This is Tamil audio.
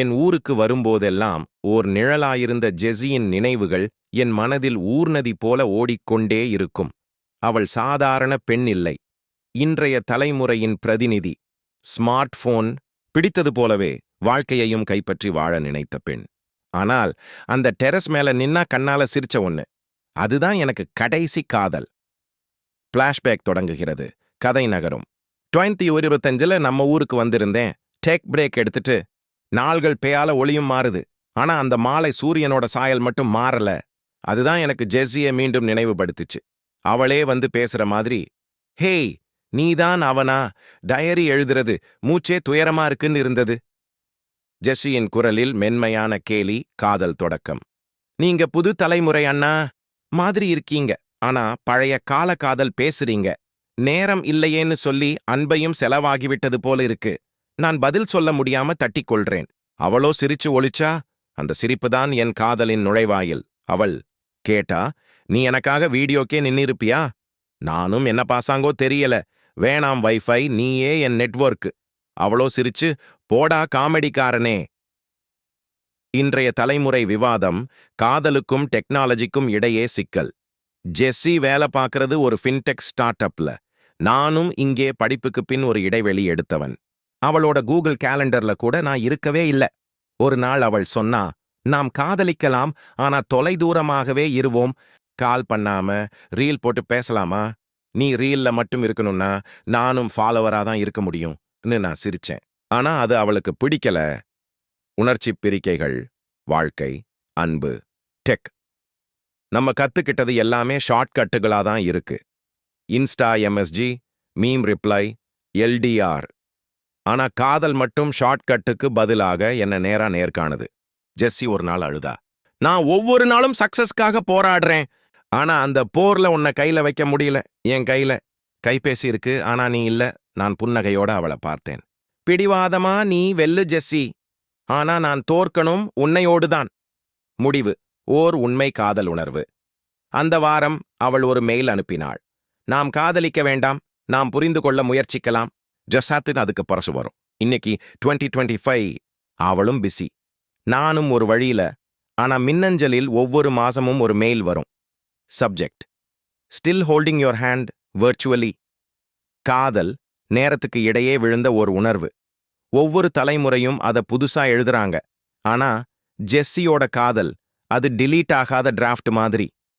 என் ஊருக்கு வரும்போதெல்லாம் ஓர் நிழலாயிருந்த ஜெஸியின் நினைவுகள் என் மனதில் ஊர்நதி போல ஓடிக்கொண்டே இருக்கும். அவள் சாதாரண பெண் இல்லை. இன்றைய தலைமுறையின் பிரதிநிதி ஸ்மார்ட் போன் பிடித்தது போலவே வாழ்க்கையையும் கைப்பற்றி வாழ நினைத்த பெண். ஆனால் அந்த டெரஸ் மேல நின்னா கண்ணால சிரிச்ச ஒண்ணு அதுதான் எனக்கு கடைசி காதல். பிளாஷ்பேக் தொடங்குகிறது. கதை நகரும். டுவெண்ட்டி இருபத்தஞ்சுல நம்ம ஊருக்கு வந்திருந்தேன். டேக் பிரேக் எடுத்துட்டு நாள்கள் பேயால ஒளியும் மாறுது. ஆனா அந்த மாலை சூரியனோட சாயல் மட்டும் மாறல. அதுதான் எனக்கு ஜெஸ்ஸிய மீண்டும் நினைவுபடுத்துச்சு. அவளே வந்து பேசுற மாதிரி ஹேய் நீதான் அவனா? டயரி எழுதுறது மூச்சே துயரமா இருக்குன்னு இருந்தது. ஜெஸ்ஸியின் குரலில் மென்மையான கேலி காதல் தொடக்கம். நீங்க புது தலைமுறை அண்ணா. மாதிரி இருக்கீங்க. ஆனா பழைய கால காதல் பேசுறீங்க. நேரம் இல்லையேன்னு சொல்லி அன்பையும் செலவாகிவிட்டது போல இருக்கு. நான் பதில் சொல்ல முடியாம தட்டிக் கொள்றேன் அவளோ சிரிச்சு ஒளிச்சா அந்த சிரிப்புதான் என் காதலின் நுழைவாயில். அவள் கேட்டா நீ எனக்காக வீடியோக்கே நின்னிருப்பியா? நானும் என்ன பாசாங்கோ தெரியல. வேணாம் வைஃபை நீயே என் நெட்வொர்க் அவளோ சிரிச்சு போடா காமெடிக்காரனே. இன்றைய தலைமுறை விவாதம் காதலுக்கும் டெக்னாலஜிக்கும் இடையே சிக்கல். ஜெஸ்ஸி வேலை பார்க்கறது ஒரு ஃபின்டெக் ஸ்டார்ட் அப்ல. நானும் இங்கே படிப்புக்கு பின் ஒரு இடைவெளி எடுத்தவன். அவளோட கூகுள் கேலண்டர்ல கூட நான் இருக்கவே இல்ல. ஒரு நாள் அவள் சொன்னா நாம் காதலிக்கலாம் ஆனா தொலைதூரமாகவே இருவோம். கால் பண்ணாம ரீல் போட்டு பேசலாமா? நீ ரீல்ல மட்டும் இருக்கணும்னா நானும் ஃபாலோவரா தான் இருக்க முடியும்னு நான் சிரிச்சேன். ஆனா அது அவளுக்கு பிடிக்கல. உணர்ச்சி பிரிக்கைகள் வாழ்க்கை அன்பு டெக். நம்ம கத்துக்கிட்டது எல்லாமே ஷார்ட்கட்டுகளா தான் இருக்கு. Insta MSG meme reply LDR ஆனா காதல் மட்டும் ஷார்ட்கட்டுக்கு பதிலாக என்ன நேரா நேர்காணுது. ஜெஸ்ஸி ஒரு நாள் அழுதா நான் ஒவ்வொரு நாளும் சக்சஸ்க்காக போராடுறேன். ஆனா அந்த போர்ல உன்னை கையில வைக்க முடியல. என் கையில கைபேசி இருக்கு. ஆனா நீ இல்ல. நான் புன்னகையோட அவளை பார்த்தேன். பிடிவாதமா நீ வெல்லு ஜெஸ்ஸி. ஆனா நான் தோற்கணும் உன்னையோடுதான் முடிவு. ஓர் உண்மை காதல் உணர்வு. அந்த வாரம் அவள் ஒரு மெயில் அனுப்பினாள். நாம் காதலிக்க வேண்டாம். நாம் புரிந்து கொள்ள முயற்சிக்கலாம். ஜசாத்துன்னு அதுக்கு பரசு வரும். இன்னைக்கு டுவெண்ட்டி டுவெண்ட்டி ஃபைவ் அவளும் பிஸி நானும் ஒரு வழியில ஆனா மின்னஞ்சலில் ஒவ்வொரு மாசமும் ஒரு மெயில் வரும். Subject still holding your hand virtually காதல் நேரத்துக்கு இடையே விழுந்த ஒரு உணர்வு. ஒவ்வொரு தலைமுறையும் அத புதுசா எழுதுறாங்க. ஆனா ஜெஸ்ஸியோட காதல் அது டிலீட் ஆகாத டிராஃப்ட் மாதிரி.